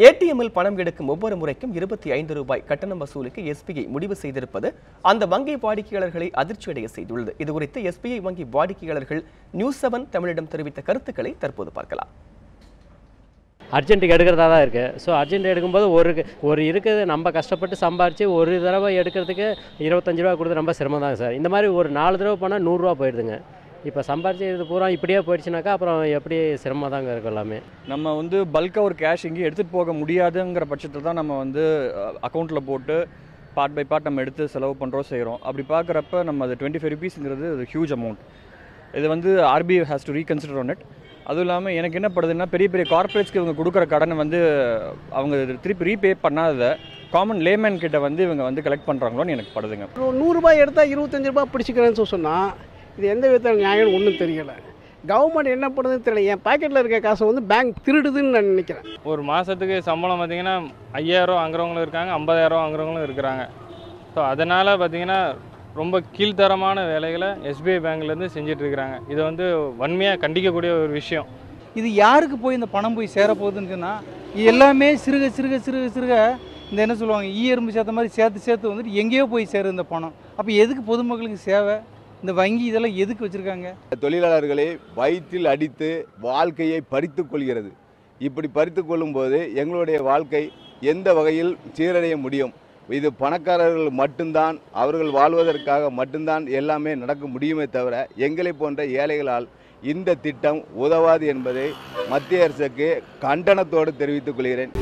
ஏடிஎம்மில் பணம் எடுக்கும் ஒவ்வொரு முறைக்கும் இருபத்தி ஐந்து ரூபாய் கட்டணம் வசூலிக்க எஸ்பிஐ முடிவு செய்திருப்பது அந்த வங்கி வாடிக்கையாளர்களை அதிர்ச்சியடைய செய்துள்ளது. இதுகுறித்து எஸ்பிஐ வங்கி வாடிக்கையாளர்கள் நியூஸ் செவன் தமிழிடம் தெரிவித்த கருத்துக்களை தற்போது பார்க்கலாம். அர்ஜென்ட்டுக்கு எடுக்கிறதா தான் இருக்குது ஸோ அர்ஜென்ட் எடுக்கும்போது ஒரு ஒரு இருக்குது நம்ம கஷ்டப்பட்டு சம்பாரித்து ஒரு தடவை எடுக்கிறதுக்கு இருபத்தஞ்சு ரூபா கொடுத்து ரொம்ப சிரமம் தான் சார். இந்த மாதிரி ஒரு நாலு தடவை போனால் நூறுரூவா போயிடுதுங்க. இப்போ சம்பாரிச்சு இது பூரா இப்படியே போயிடுச்சுனாக்கா அப்புறம் எப்படி சிரமம் தாங்க இருக்கும் எல்லாமே. நம்ம வந்து பல்காக ஒரு கேஷ் எங்கேயும் எடுத்துகிட்டு போக முடியாதுங்கிற பட்சத்தில் தான் நம்ம வந்து அக்கௌண்ட்டில் போட்டு பார்ட் பை பார்ட் நம்ம எடுத்து செலவு பண்ணுறோம் செய்கிறோம் அப்படி பார்க்குறப்ப நம்ம அது டுவெண்ட்டி ஃபைவ் ருபீஸுங்கிறது அது ஹியூஜ் அமௌண்ட் இது வந்து RBI has to reconsider on it அதுவும் இல்லாமல் எனக்கு என்ன படுதுன்னா பெரிய பெரிய கார்ப்பரேட்ஸ்க்கு இவங்க கொடுக்குற கடனை வந்து அவங்க திருப்பி ரீபே பண்ணாததை காமன் லேமேன் கிட்ட வந்து இவங்க வந்து கலெக்ட் பண்ணுறாங்களோன்னு எனக்கு படுதுங்க. ஒரு நூறுரூபாய் எடுத்தால் இருபத்தஞ்சி ரூபாய் பிடிச்சிக்கிறேன்னு சொல்லி சொன்னால் இது எந்த விதத்தில் நியாயம்னு ஒன்றும் தெரியலை. கவர்மெண்ட் என்ன பண்ணுதுன்னு தெரியல. என் பாக்கெட்டில் இருக்க காசை வந்து பேங்க் திருடுதுன்னு நான் நினைக்கிறேன். ஒரு மாதத்துக்கு சம்பளம் பார்த்தீங்கன்னா ஐயாயிரம் வாங்குறவங்களும் இருக்காங்க ஐம்பதாயிரம் வாங்குறவங்களும் இருக்கிறாங்க. ஸோ அதனால் பார்த்தீங்கன்னா ரொம்ப கீழ்த்தரமான வேலைகளை எஸ்பிஐ பேங்க்லேருந்து செஞ்சுட்டு இருக்கிறாங்க. இதை வந்து வன்மையாக கண்டிக்கக்கூடிய ஒரு விஷயம். இது யாருக்கு போய் இந்த பணம் போய் சேரப்போகுதுன்னு சொன்னால் எல்லாமே சிறுக சிறுக சிறுக சிறுக இந்த என்ன சொல்லுவாங்க ஈ எறும்பு சேர்த்த மாதிரி சேர்த்து சேர்த்து வந்துட்டு எங்கேயோ போய் சேரும் இந்த பணம். அப்போ எதுக்கு பொதுமக்களுக்கு சேவை? இந்த வங்கி இதெல்லாம் எதுக்கு வச்சுருக்காங்க? தொழிலாளர்களை வயிற்றில் அடித்து வாழ்க்கையை பறித்து கொள்கிறது. இப்படி பறித்து கொள்ளும்போது எங்களுடைய வாழ்க்கை எந்த வகையில் சீரடைய முடியும்? இது பணக்காரர்கள் மட்டும்தான் அவர்கள் வாழ்வதற்காக மட்டும்தான் எல்லாமே நடக்க முடியுமே தவிர எங்களை போன்ற ஏழைகளால் இந்த திட்டம் உதவாது என்பதை மத்திய அரசுக்கு கண்டனத்தோடு தெரிவித்துக் கொள்கிறேன்.